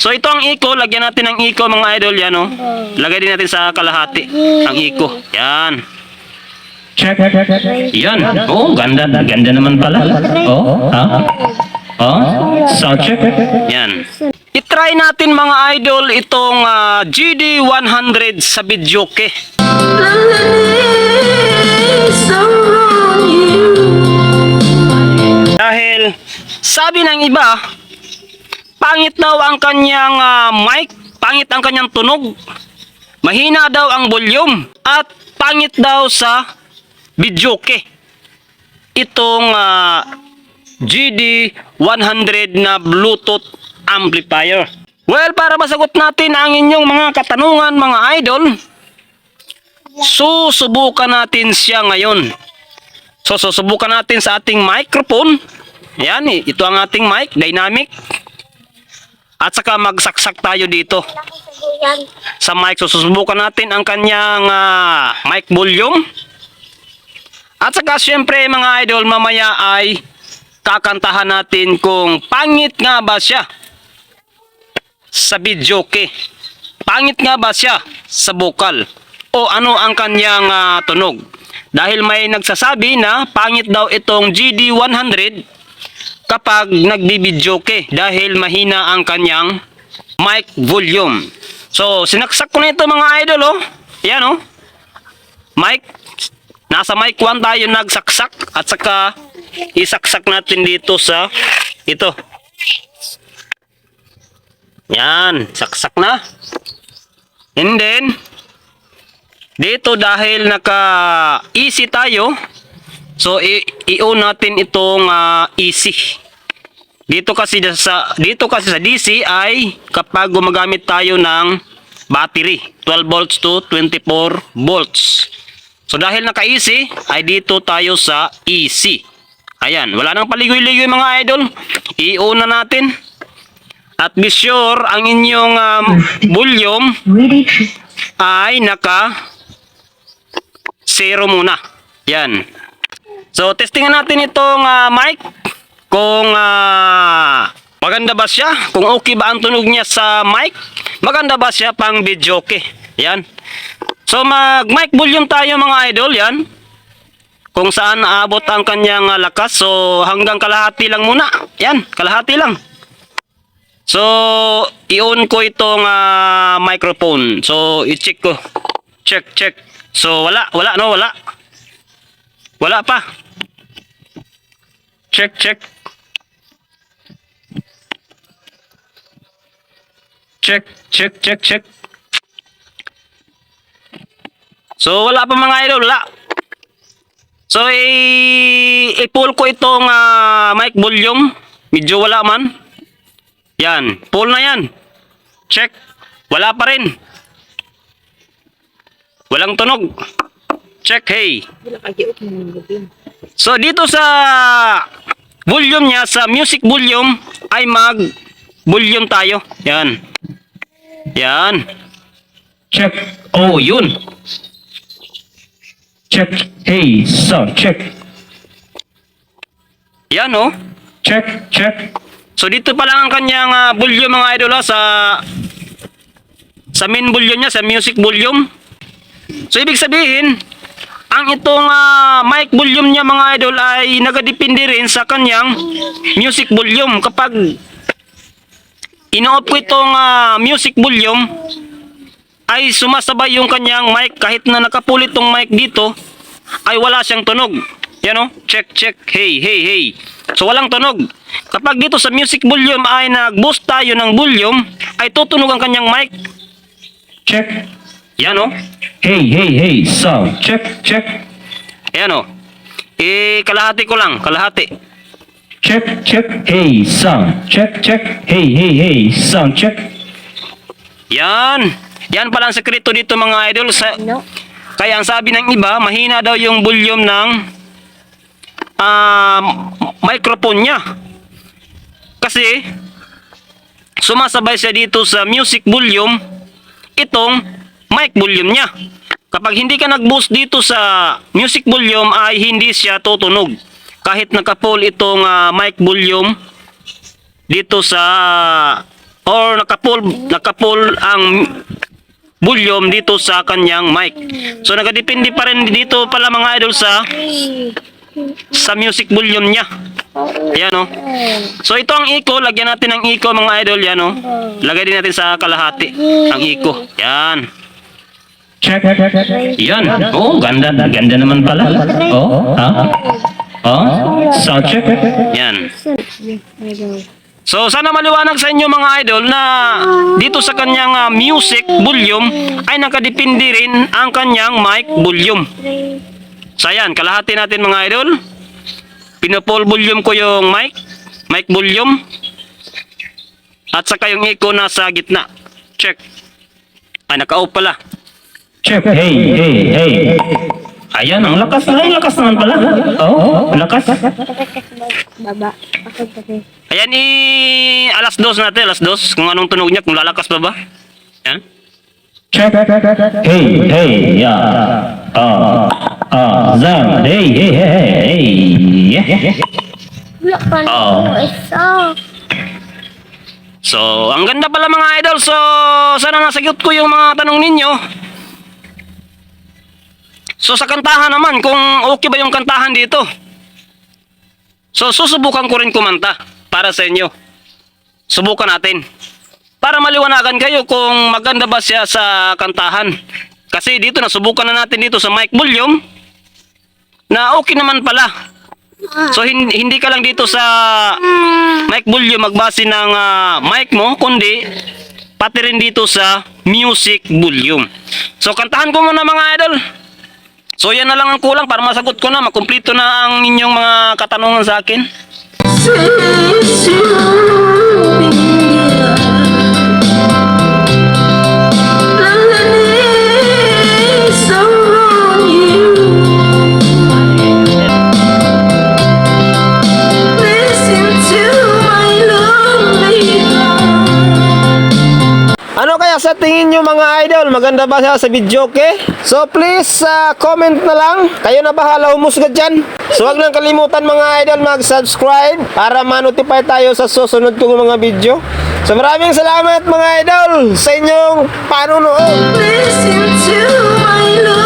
So ito ang eco, lagyan natin ng eco mga idol yan oh. Lagay din natin sa kalahati ang eco. Yan. Check. Yan. Oh, ganda. Ganda naman pala. Oh, ha? Oh, sound check. Yan. I-try natin mga idol itong ah, GD100 sa Bidyoke. Dahil sabi ng iba, pangit daw ang kanyang ah, mic, pangit ang kanyang tunog, mahina daw ang volume, at pangit daw sa Bidyoke. Itong ah, GD100 na Bluetooth amplifier. Well, para masagot natin ang inyong mga katanungan mga idol, susubukan natin siya ngayon. So, susubukan natin sa ating microphone. Yan, eh, ito ang ating mic, dynamic. At saka magsaksak tayo dito sa mic. Susubukan natin ang kanyang ah, mic volume. At saka syempre mga idol, mamaya ay kakantahan natin kung pangit nga ba siya sa videoke. Pangit nga ba siya sa bukal? O ano ang kanyang ah, tunog? Dahil may nagsasabi na pangit daw itong GD100 kapag nagbibidyoke dahil mahina ang kanyang mic volume. So, sinaksak ko na ito mga idol oh. Yan oh. Mic. Nasa mic 1 tayo nagsaksak at saka isaksak natin dito sa ito. Yan, saksak na. And then, dito dahil naka easy tayo, so i-on natin itong ah, easy. Dito kasi sa dito kasi sa DC ay kapag gumagamit tayo ng battery, 12 volts to 24 volts. So dahil naka-easy ay dito tayo sa easy. Ayan, wala nang paligoy-ligoy mga idol. I-on na natin. At be sure ang inyong um, volume ay naka zero muna. Yan. So, testingan natin itong ah, mic. Kung ah, maganda ba siya? Kung okay ba ang tunog niya sa mic? Maganda ba siya pang videoke? Yan. So, mag-mic volume tayo mga idol. Yan. Kung saan aabot ang kanyang ah, lakas. So, hanggang kalahati lang muna. Yan. Kalahati lang. So, i-on ko itong ah, microphone. So, i-check ko. Check, check. So, wala, wala, no, wala. Wala pa. Check, check. Check, check, check, check. So, wala pa mga idol, wala. So, i-pull ko itong ah, mic volume. Medyo wala man. Yan, full na yan. Check. Wala pa rin. Walang tunog. Check, hey. So, dito sa volume niya, sa music volume, ay mag volume tayo. Yan. Yan. check. Oh, yun. Check. Hey, sound check. Yan, oh. Check, check. So, dito pa lang ang kanyang ah, volume, mga idol, ah, sa sa main volume niya, sa music volume. So, ibig sabihin, ang itong ah, mic volume niya mga idol ay nagadepende rin sa kanyang music volume. Kapag ino-off ko itong ah, music volume, ay sumasabay yung kanyang mic kahit na nakapulit tong mic dito, ay wala siyang tunog. Yan o, check, check, hey, hey, hey. So walang tunog. Kapag dito sa music volume ay nag-boost tayo ng volume, ay tutunog ang kanyang mic. Check. Yan o. Hey, hey, hey, sound check, check. Ayan o. Eh, kalahati ko lang. Kalahati. Check, check. Hey, sound check, check. Hey, hey, hey, sound check. Yan. Yan pala ang sekreto dito mga idol. Sa, kaya ang sabi ng iba, mahina daw yung volume ng um, microphone niya. Kasi, sumasabay siya dito sa music volume, itong mic volume niya. Kapag hindi ka nag-boost dito sa music volume ay hindi siya tutunog. Kahit naka-full itong ah, mic volume dito sa naka-full, naka-full ang volume dito sa kanyang mic. So nakadepende pa rin dito pala mga idol sa sa music volume niya. Ayan oh. So ito ang echo, lagyan natin ng echo mga idol yan oh. Lagay din natin sa kalahati ang echo. Yan. Check. Yan. Oh, ganda. Ganda naman pala. Oh, ha? Oh, sound check. Yan. So sana maliwanag sa inyo mga idol na dito sa kanyang ah, music volume ay nakadepende rin ang kanyang mic volume. So ayan, kalahati natin mga idol. Pinupol volume ko yung mic, mic volume. At saka yung echo nasa gitna. Check. Ay, naka-off pala. Check. Hey, hey, hey. Ayan, ang lakas na. Ang lakas naman pala. Oh, lakas. Baba. Ayan, i alas dos natin, alas dos. Kung anong tunog niya, kung lalakas pa ba. Yan. Check. Hey, hey, yeah. Ah, ah, Zam. Hey, hey, hey, hey. Yeah. Wala pa na Oh. oh. isa. So, ang ganda pala mga idol. So, sana nasagot ko yung mga tanong ninyo. So, sa kantahan naman, kung okay ba yung kantahan dito. So, susubukan ko rin kumanta para sa inyo. Subukan natin. Para maliwanagan kayo kung maganda ba siya sa kantahan. Kasi dito, nasubukan na natin dito sa mic volume na okay naman pala. So, hin- hindi ka lang dito sa mic volume magbase ng ah, mic mo, kundi pati rin dito sa music volume. So kantahan ko muna mga idol. So yan na lang ang kulang para masagot ko na, makumpleto na ang inyong mga katanungan sa akin. Ano kaya sa tingin nyo mga idol? Maganda ba siya sa video, okay? So please, uh, comment na lang. Kayo na bahala humusga dyan. So wag lang kalimutan mga idol mag-subscribe para ma-notify tayo sa susunod kong mga video. So maraming salamat mga idol sa inyong panunood. Listen to my love.